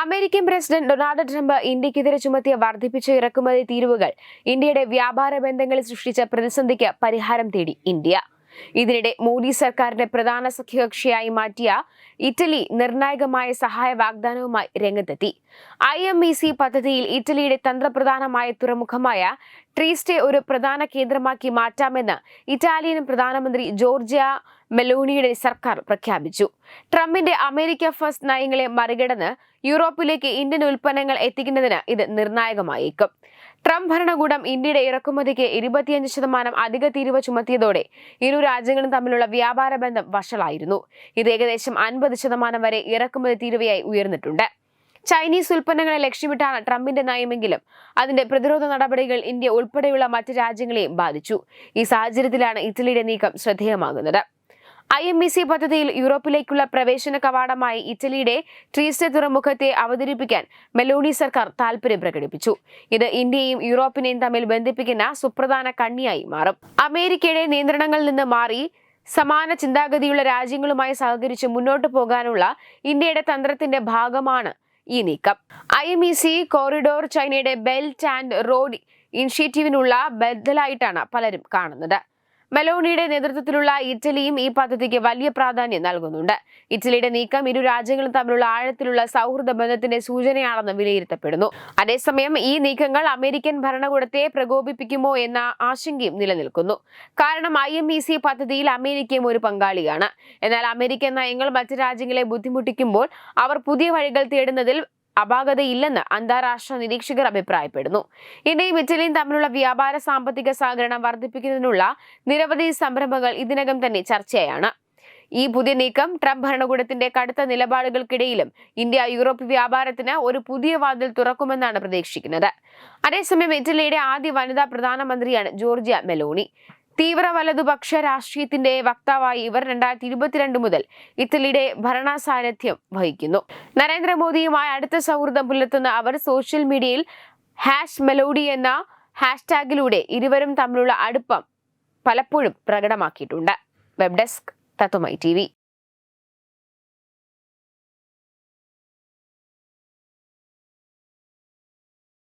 American president Donald Trump ഇന്ത്യക്കെതിരെ ചുമത്തിയ വർദ്ധിപ്പിച്ച ഇറക്കുമതി തീരുവകൾ ഇന്ത്യയുടെ വ്യാപാര ബന്ധങ്ങളിൽ സൃഷ്ടിച്ച പ്രതിസന്ധിക്ക് പരിഹാരം തേടി ഇന്ത്യ. ഇതിനിടെ മോദി സർക്കാരിന്റെ പ്രധാന സഖ്യകക്ഷിയായി മാറ്റിയ ഇറ്റലി നിർണായകമായ സഹായ വാഗ്ദാനവുമായി രംഗത്തെത്തി. ഐ എം ഇ സി പദ്ധതിയിൽ ഇറ്റലിയുടെ തന്ത്രപ്രധാനമായ തുറമുഖമായ ട്രീസ്റ്റെ ഒരു പ്രധാന കേന്ദ്രമാക്കി മാറ്റാമെന്ന് ഇറ്റാലിയൻ പ്രധാനമന്ത്രി ജോർജിയ മെലോണിയുടെ സർക്കാർ പ്രഖ്യാപിച്ചു. ട്രംപിന്റെ അമേരിക്ക ഫസ്റ്റ് നയങ്ങളെ മറികടന്ന് യൂറോപ്പിലേക്ക് ഇന്ത്യൻ ഉൽപ്പന്നങ്ങൾ എത്തിക്കുന്നതിന് ഇത് നിർണായകമായേക്കും. ട്രംപ് ഭരണകൂടം ഇന്ത്യയുടെ ഇറക്കുമതിക്ക് ഇരുപത്തിയഞ്ച് ശതമാനം അധിക തീരുവ ചുമത്തിയതോടെ ഇരു രാജ്യങ്ങളും തമ്മിലുള്ള വ്യാപാര ബന്ധം വഷളായിരുന്നു. ഇത് ഏകദേശം അൻപത് ശതമാനം വരെ ഇറക്കുമതി തീരുവയായി ഉയർന്നിട്ടുണ്ട്. ചൈനീസ് ഉൽപ്പന്നങ്ങളെ ലക്ഷ്യമിട്ടാണ് ട്രംപിന്റെ നയമെങ്കിലും അതിന്റെ പ്രതിരോധ നടപടികൾ ഇന്ത്യ ഉൾപ്പെടെയുള്ള മറ്റ് രാജ്യങ്ങളെയും ബാധിച്ചു. ഈ സാഹചര്യത്തിലാണ് ഇറ്റലിയുടെ നീക്കം ശ്രദ്ധേയമാകുന്നത്. ഐ എം ബി സി പദ്ധതിയിൽ യൂറോപ്പിലേക്കുള്ള പ്രവേശന കവാടമായി ഇറ്റലിയുടെ ട്രീസ്റ്റ് തുറമുഖത്തെ അവതരിപ്പിക്കാൻ മെലോണി സർക്കാർ താൽപര്യം പ്രകടിപ്പിച്ചു. ഇത് ഇന്ത്യയും യൂറോപ്പിനെയും തമ്മിൽ ബന്ധിപ്പിക്കുന്ന സുപ്രധാന കണ്ണിയായി മാറും. അമേരിക്കയുടെ നിയന്ത്രണങ്ങളിൽ നിന്ന് മാറി സമാന ചിന്താഗതിയുള്ള രാജ്യങ്ങളുമായി സഹകരിച്ച് മുന്നോട്ടു പോകാനുള്ള ഇന്ത്യയുടെ തന്ത്രത്തിന്റെ ഭാഗമാണ് ഈ നീക്കം. I M E C corridor ചൈനയുടെ ബെൽറ്റ് ആൻഡ് റോഡ് ഇനിഷ്യേറ്റീവിനുള്ള ബദലായിട്ടാണ് പലരും കാണുന്നത്. മെലോണിയുടെ നേതൃത്വത്തിലുള്ള ഇറ്റലിയും ഈ പദ്ധതിക്ക് വലിയ പ്രാധാന്യം നൽകുന്നുണ്ട്. ഇറ്റലിയുടെ നീക്കം ഇരു രാജ്യങ്ങളും തമ്മിലുള്ള ആഴത്തിലുള്ള സൗഹൃദ ബന്ധത്തിന്റെ സൂചനയാണെന്ന് വിലയിരുത്തപ്പെടുന്നു. അതേസമയം ഈ നീക്കങ്ങൾ അമേരിക്കൻ ഭരണകൂടത്തെ പ്രകോപിപ്പിക്കുമോ എന്ന ആശങ്കയും നിലനിൽക്കുന്നു. കാരണം ഐ എം ഇ സി പദ്ധതിയിൽ അമേരിക്കയും ഒരു പങ്കാളിയാണ്. എന്നാൽ അമേരിക്കൻ നയങ്ങൾ മറ്റ് രാജ്യങ്ങളെ ബുദ്ധിമുട്ടിക്കുമ്പോൾ അവർ പുതിയ വഴികൾ തേടുന്നതിൽ അപാകതയില്ലെന്ന് അന്താരാഷ്ട്ര നിരീക്ഷകർ അഭിപ്രായപ്പെടുന്നു. ഇന്ത്യയും ഇറ്റലിയും തമ്മിലുള്ള വ്യാപാര സാമ്പത്തിക സഹകരണം വർദ്ധിപ്പിക്കുന്നതിനുള്ള നിരവധി സംരംഭങ്ങൾ ഇതിനകം തന്നെ ചർച്ചയാണ് ഈ പുതിയ നീക്കം ട്രംപ് ഭരണകൂടത്തിന്റെ കടുത്ത നിലപാടുകൾക്കിടയിലും ഇന്ത്യ യൂറോപ്പ് വ്യാപാരത്തിന് ഒരു പുതിയ വാതിൽ തുറക്കുമെന്നാണ് പ്രതീക്ഷിക്കുന്നത്. അതേസമയം ഇറ്റലിയുടെ ആദ്യ വനിതാ പ്രധാനമന്ത്രിയാണ് ജോർജിയ മെലോണി. തീവ്ര വലതുപക്ഷ രാഷ്ട്രീയത്തിന്റെ വക്താവായി ഇവർ രണ്ടായിരത്തി ഇരുപത്തിരണ്ട് മുതൽ ഇറ്റലിയുടെ ഭരണസാരഥ്യം വഹിക്കുന്നു. നരേന്ദ്രമോദിയുമായി അടുത്ത സൗഹൃദം പുലർത്തുന്ന അവർ സോഷ്യൽ മീഡിയയിൽ ഹാഷ് മെലോഡി എന്ന ഹാഷ്ടാഗിലൂടെ ഇരുവരും തമ്മിലുള്ള അടുപ്പം പലപ്പോഴും പ്രകടമാക്കിയിട്ടുണ്ട്. വെബ് ഡെസ്ക് തത്വമൈ ടി